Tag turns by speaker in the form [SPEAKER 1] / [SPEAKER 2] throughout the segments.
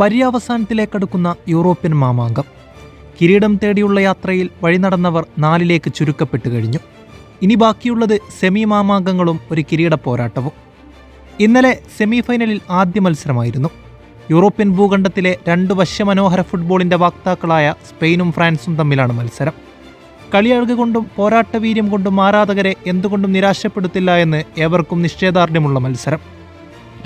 [SPEAKER 1] പര്യവസാനത്തിലേക്കടുക്കുന്ന European Mamankam. കിരീടം തേടിയുള്ള യാത്രയിൽ വഴി നടന്നവർ നാലിലേക്ക് ചുരുക്കപ്പെട്ടു കഴിഞ്ഞു. ഇനി ബാക്കിയുള്ളത് സെമി മാമാങ്കങ്ങളും ഒരു കിരീട പോരാട്ടവും. ഇന്നലെ സെമി ഫൈനലിൽ ആദ്യ മത്സരമായിരുന്നു. യൂറോപ്യൻ ഭൂഖണ്ഡത്തിലെ രണ്ട് വശ്യമനോഹര ഫുട്ബോളിന്റെ വാക്താക്കളായ സ്പെയിനും ഫ്രാൻസും തമ്മിലാണ് മത്സരം. കളിയഴക് കൊണ്ടും പോരാട്ടവീര്യം കൊണ്ടും ആരാധകരെ എന്തുകൊണ്ടും നിരാശപ്പെടുത്തില്ല എന്ന് ഏവർക്കും നിശ്ചയദാർഢ്യമുള്ള മത്സരം.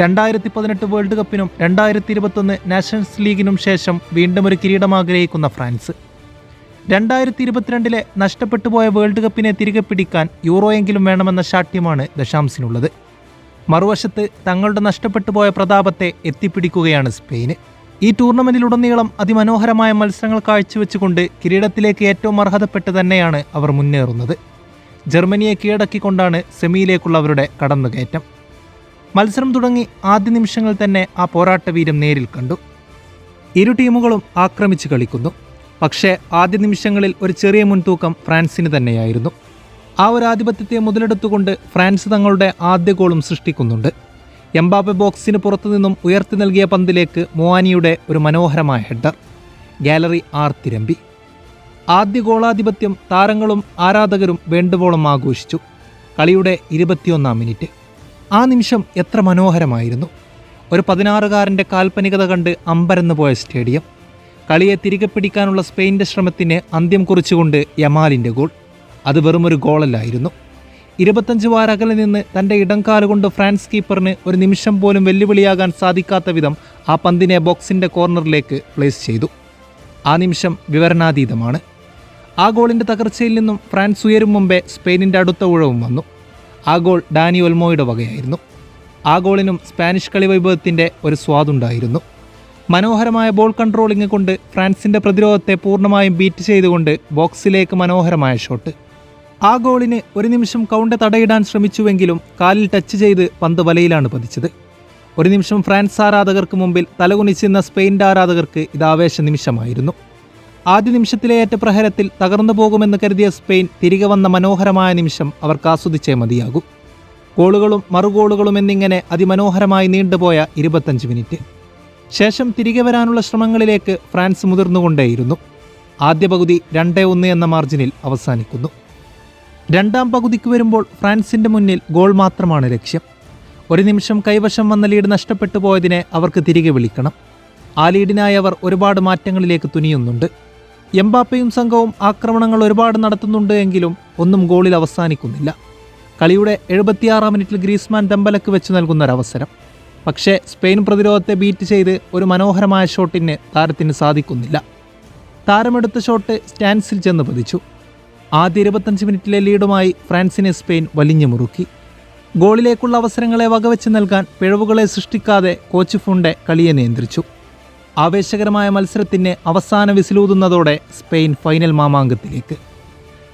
[SPEAKER 1] രണ്ടായിരത്തി പതിനെട്ട് വേൾഡ് കപ്പിനും രണ്ടായിരത്തി ഇരുപത്തൊന്ന് നാഷൻസ് ലീഗിനും ശേഷം വീണ്ടും ഒരു കിരീടം ആഗ്രഹിക്കുന്ന ഫ്രാൻസ്. രണ്ടായിരത്തി ഇരുപത്തിരണ്ടിലെ നഷ്ടപ്പെട്ടു പോയ വേൾഡ് കപ്പിനെ തിരികെ പിടിക്കാൻ യൂറോയെങ്കിലും വേണമെന്ന ശാഠ്യമാണ് ദശാംസിനുള്ളത് മറുവശത്ത് തങ്ങളുടെ നഷ്ടപ്പെട്ടു പോയ പ്രതാപത്തെ എത്തിപ്പിടിക്കുകയാണ് സ്പെയിന്. ഈ ടൂർണമെന്റിലുടനീളം അതിമനോഹരമായ മത്സരങ്ങൾ കാഴ്ചവെച്ചുകൊണ്ട് കിരീടത്തിലേക്ക് ഏറ്റവും അർഹതപ്പെട്ട് തന്നെയാണ് അവർ മുന്നേറുന്നത്. ജർമ്മനിയെ കീഴടക്കിക്കൊണ്ടാണ് സെമിയിലേക്കുള്ള അവരുടെ കടന്നുകയറ്റം. മത്സരം തുടങ്ങി ആദ്യ നിമിഷങ്ങൾ തന്നെ ആ പോരാട്ടവീര്യം നേരിൽ കണ്ടു. ഇരു ടീമുകളും ആക്രമിച്ച് കളിക്കുന്നു. പക്ഷേ ആദ്യ നിമിഷങ്ങളിൽ ഒരു ചെറിയ മുൻതൂക്കം ഫ്രാൻസിന് തന്നെയായിരുന്നു. ആ ഒരു ആധിപത്യത്തെ മുതലെടുത്തുകൊണ്ട് ഫ്രാൻസ് തങ്ങളുടെ ആദ്യ ഗോളും സൃഷ്ടിക്കുന്നുണ്ട്. എംബാപ്പെ ബോക്സിന് പുറത്തു നിന്നും ഉയർത്തി നൽകിയ പന്തിലേക്ക് മോവാനിയുടെ ഒരു മനോഹരമായ ഹെഡർ ഗാലറി ആർത്തിരമ്പി തിരമ്പി. ആദ്യ ഗോളാധിപത്യം താരങ്ങളും ആരാധകരും വേണ്ടുവോളം ആഘോഷിച്ചു. കളിയുടെ ഇരുപത്തിയൊന്നാം മിനിറ്റ്. ആ നിമിഷം എത്ര മനോഹരമായിരുന്നു. ഒരു പതിനാറുകാരന്റെ കാൽപ്പനികത കണ്ട് അമ്പരന്ന് പോയ സ്റ്റേഡിയം. കളിയെ തിരികെ പിടിക്കാനുള്ള സ്പെയിന്റെ ശ്രമത്തിന് അന്ത്യം കുറിച്ചുകൊണ്ട് യമാലിന്റെ ഗോൾ. അത് വെറുമൊരു ഗോളല്ലായിരുന്നു. ഇരുപത്തഞ്ച് വാരകലിൽ നിന്ന് തന്റെ ഇടംകാലുകൊണ്ട് ഫ്രാൻസ് കീപ്പറിന് ഒരു നിമിഷം പോലും വെല്ലുവിളിയാകാൻ സാധിക്കാത്ത വിധം ആ പന്തിനെ ബോക്സിന്റെ കോർണറിലേക്ക് പ്ലേസ് ചെയ്തു. ആ നിമിഷം വിവരണാതീതമാണ്. ആ ഗോളിന്റെ തകർച്ചയിൽ നിന്നും ഫ്രാൻസ് ഉയരും മുമ്പേ സ്പെയിനിന്റെ അടുത്ത ഉഴവും വന്നു. ആ ഗോൾ ഡാനി ഒൽമോയുടെ വകയായിരുന്നു. ആ ഗോളിനും സ്പാനിഷ് കളി വൈഭവത്തിന്റെ ഒരു സ്വാദുണ്ടായിരുന്നു മനോഹരമായ ബോൾ കൺട്രോളിംഗ് കൊണ്ട് ഫ്രാൻസിന്റെ പ്രതിരോധത്തെ പൂർണമായും ബീറ്റ് ചെയ്തുകൊണ്ട് ബോക്സിലേക്ക് മനോഹരമായ ഷോട്ട്. ആ ഗോളിന് ഒരു നിമിഷം കൗണ്ട് തടയിടാൻ ശ്രമിച്ചുവെങ്കിലും കാലിൽ ടച്ച് ചെയ്ത് പന്ത് വലയിലാണ് പതിച്ചത്. ഒരു നിമിഷം ഫ്രാൻസ് ആരാധകർക്ക് മുമ്പിൽ തലകുനിച്ചിരുന്ന സ്പെയിന്റെ ആരാധകർക്ക് ഇത് ആവേശ നിമിഷമായിരുന്നു ആദ്യ നിമിഷത്തിലെ ഏറ്റ പ്രഹരത്തിൽ തകർന്നു പോകുമെന്ന് കരുതിയ സ്പെയിൻ തിരികെ വന്ന മനോഹരമായ നിമിഷം അവർക്ക് ആസ്വദിച്ചേ മതിയാകൂ. ഗോളുകളും മറുഗോളുകളും എന്നിങ്ങനെ അതിമനോഹരമായി നീണ്ടുപോയ ഇരുപത്തഞ്ച് മിനിറ്റ്. ശേഷം തിരികെ വരാനുള്ള ശ്രമങ്ങളിലേക്ക് ഫ്രാൻസ് മുതിർന്നുകൊണ്ടേയിരുന്നു. ആദ്യ പകുതി രണ്ടേ ഒന്ന് എന്ന മാർജിനിൽ അവസാനിക്കുന്നു. രണ്ടാം പകുതിക്ക് വരുമ്പോൾ ഫ്രാൻസിന്റെ മുന്നിൽ ഗോൾ മാത്രമാണ് ലക്ഷ്യം. ഒരു നിമിഷം കൈവശം വന്ന ലീഡ് നഷ്ടപ്പെട്ടു പോയതിനെ അവർക്ക് തിരികെ വിളിക്കണം. ആ ലീഡിനായി അവർ ഒരുപാട് മാറ്റങ്ങളിലേക്ക് തുനിയുന്നുണ്ട്. എംബാപ്പയും സംഘവും ആക്രമണങ്ങൾ ഒരുപാട് നടത്തുന്നുണ്ട് എങ്കിലും ഒന്നും ഗോളിൽ അവസാനിക്കുന്നില്ല. കളിയുടെ എഴുപത്തിയാറാം മിനിറ്റിൽ ഗ്രീസ്മാൻ ദമ്പലക്ക് വെച്ച് നൽകുന്ന ഒരവസരം പക്ഷേ സ്പെയിൻ പ്രതിരോധത്തെ ബീറ്റ് ചെയ്ത് ഒരു മനോഹരമായ ഷോട്ടിന് താരത്തിന് സാധിക്കുന്നില്ല. താരമെടുത്ത ഷോട്ട് സ്റ്റാൻസിൽ ചെന്ന് പതിച്ചു. ആദ്യ ഇരുപത്തഞ്ച് മിനിറ്റിലെ ലീഡുമായി ഫ്രാൻസിനെ സ്പെയിൻ വലിഞ്ഞു മുറുക്കി. ഗോളിലേക്കുള്ള അവസരങ്ങളെ വകവെച്ച് നൽകാൻ പിഴവുകളെ സൃഷ്ടിക്കാതെ കോച്ച് ഫുണ്ടെ കളിയെ നിയന്ത്രിച്ചു. ആവേശകരമായ മത്സരത്തിന് അവസാന വിസിലൂതുന്നതോടെ സ്പെയിൻ ഫൈനൽ മാമാങ്കത്തിലേക്ക്.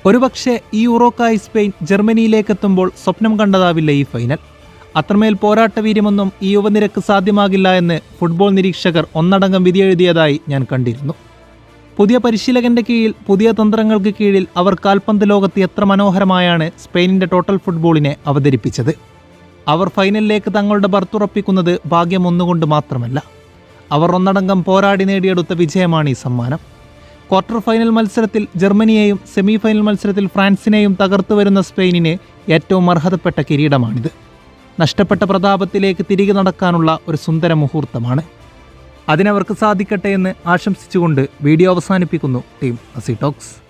[SPEAKER 1] ഒരുപക്ഷെ ഈ യൂറോക്കായി സ്പെയിൻ ജർമ്മനിയിലേക്കെത്തുമ്പോൾ സ്വപ്നം കണ്ടതാവില്ല ഈ ഫൈനൽ. അത്രമേൽ പോരാട്ട വീര്യമൊന്നും ഈ യുവനിരക്ക് സാധ്യമാകില്ല എന്ന് ഫുട്ബോൾ നിരീക്ഷകർ ഒന്നടങ്കം വിധിയെഴുതിയതായി ഞാൻ കണ്ടിരുന്നു. പുതിയ പരിശീലകന്റെ കീഴിൽ പുതിയ തന്ത്രങ്ങൾക്ക് കീഴിൽ അവർ കാൽപന്ത് ലോകത്ത് എത്ര മനോഹരമായാണ് സ്പെയിനിന്റെ ടോട്ടൽ ഫുട്ബോളിനെ അവതരിപ്പിച്ചത്. അവർ ഫൈനലിലേക്ക് തങ്ങളുടെ ബർത്തുറപ്പിക്കുന്നത് ഭാഗ്യം ഒന്നുകൊണ്ട് മാത്രമല്ല. അവർ ഒന്നടങ്കം പോരാടി നേടിയെടുത്ത വിജയമാണ് ഈ സമ്മാനം. ക്വാർട്ടർ ഫൈനൽ മത്സരത്തിൽ ജർമ്മനിയെയും സെമി ഫൈനൽ മത്സരത്തിൽ ഫ്രാൻസിനെയും തകർത്തു വരുന്ന സ്പെയിനിന് ഏറ്റവും അർഹതപ്പെട്ട കിരീടമാണിത്. നഷ്ടപ്പെട്ട പ്രതാപത്തിലേക്ക് തിരികെ നടക്കാനുള്ള ഒരു സുന്ദര മുഹൂർത്തമാണ്. അതിനവർക്ക് സാധിക്കട്ടെ എന്ന് ആശംസിച്ചുകൊണ്ട് വീഡിയോ അവസാനിപ്പിക്കുന്നു ടീം അസി ടോക്സ്.